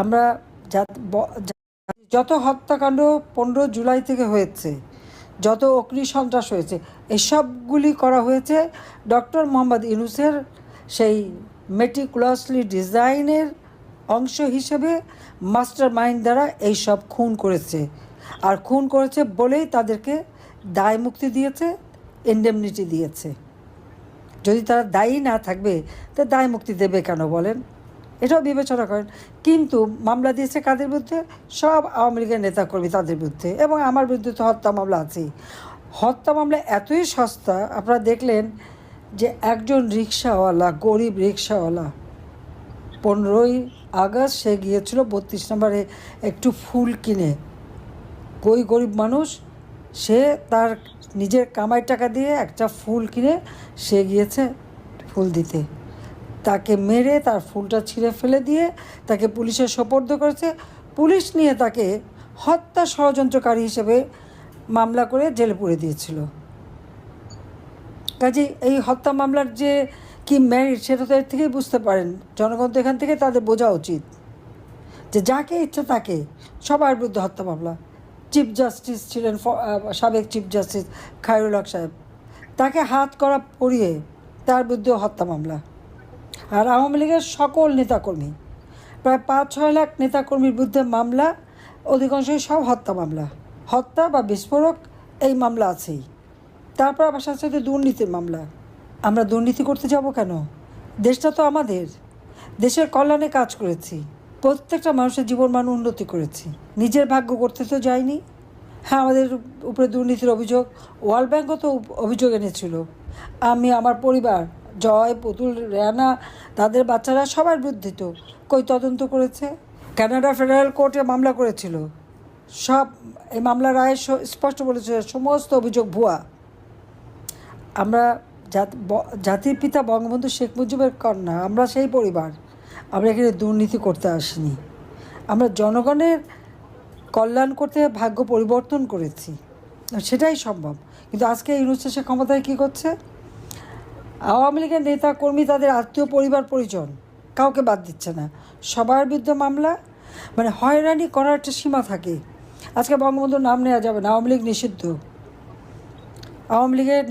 আমরা যত হত্যাকাণ্ড পনেরো জুলাই থেকে হয়েছে, যত অগ্নি সন্ত্রাস হয়েছে, এসবগুলি করা হয়েছে ডক্টর মোহাম্মদ ইউনুসের সেই মেটিকুলাসলি ডিজাইনের অংশ হিসেবে মাস্টার মাইন্ড দ্বারা এইসব খুন করেছে। আর খুন করেছে বলেই তাদেরকে দায় মুক্তি দিয়েছে ইন্ডেমনিটি দিয়েছে। যদি তারা দায়ী না থাকবে, তা দায় মুক্তি দেবে কেন বলেন? এটাও বিবেচনা করেন। কিন্তু মামলা দিয়েছে কাদের বিরুদ্ধে? সব আওয়ামী লীগের নেতাকর্মী তাদের বিরুদ্ধে এবং আমার বিরুদ্ধে তো হত্যা মামলা আছেই। হত্যা মামলা এতই সস্তা, আপনারা দেখলেন যে একজন রিক্সাওয়ালা গরিব রিক্সাওয়ালা পনেরোই আগস্ট সে গিয়েছিল বত্রিশ নম্বরে একটু ফুল কিনে। ওই গরিব মানুষ, সে তার নিজের কামাই টাকা দিয়ে একটা ফুল কিনে সে গিয়েছে ফুল দিতে। তাকে মেরে তার ফুলটা ছিঁড়ে ফেলে দিয়ে তাকে পুলিশের সোপর্দ করেছে। পুলিশ নিয়ে তাকে হত্যা ষড়যন্ত্রকারী হিসেবে মামলা করে জেলে পুরে দিয়েছিল। কাজে এই হত্যা মামলার যে কি ম্যারিট সেটা তো এর থেকেই বুঝতে পারেন। জনগণ তো এখান থেকে তাদের বোঝা উচিত যে যাকে ইচ্ছা তাকে সবার বিরুদ্ধে হত্যা মামলা। চিফ জাস্টিস ছিলেন সাবেক চিফ জাস্টিস খায়রুল হক সাহেব। তাকে হাত করা পড়িয়ে তার বিরুদ্ধেও হত্যা মামলা। আর আওয়ামী লীগের সকল নেতাকর্মী, প্রায় পাঁচ, ছয় লাখ নেতাকর্মীর বিরুদ্ধে মামলা, অধিকাংশই সব হত্যা মামলা। হত্যা বা বিস্ফোরক, এই মামলা আছেই। তারপর আবার সাথে সাথে দুর্নীতির মামলা। আমরা দুর্নীতি করতে যাব কেন? দেশটা তো আমাদের। দেশের কল্যাণে কাজ করেছি। প্রত্যেকটা মানুষের জীবন মান উন্নতি করেছি। নিজের ভাগ্য করতে তো যাইনি। হ্যাঁ আমাদের উপরে দুর্নীতির অভিযোগ, ওয়ার্ল্ড ব্যাঙ্কও তো অভিযোগ এনেছিল। আমি, আমার পরিবার জয়, পুতুল রেয়ানা তাদের বাচ্চারা সবার বিরুদ্ধে তো। কই তদন্ত করেছে? কানাডা ফেডারেল কোর্টে মামলা করেছিল। সব এই মামলার রায় স্পষ্ট বলেছে সমস্ত অভিযোগ ভুয়া। আমরা জাত- জাতির পিতা বঙ্গবন্ধু শেখ মুজিবের কন্যা, আমরা সেই পরিবার। আমরা এখানে দুর্নীতি করতে আসিনি। আমরা জনগণের কল্যাণ করতে ভাগ্য পরিবর্তন করেছি। সেটাই সম্ভব। কিন্তু আজকে ইউনুস সে ক্ষমতায় কী করছে? আওয়ামী লীগের নেতা কর্মী তাদের আত্মীয় পরিবার পরিজন, কাউকে বাদ দিচ্ছে না। সবার বিরুদ্ধে মামলা মানে হয়রানি করার একটা সীমা থাকে। আজকে বঙ্গবন্ধুর নাম নেওয়া যাবে না, আওয়ামী লীগ নিষিদ্ধ। আওয়ামী লীগের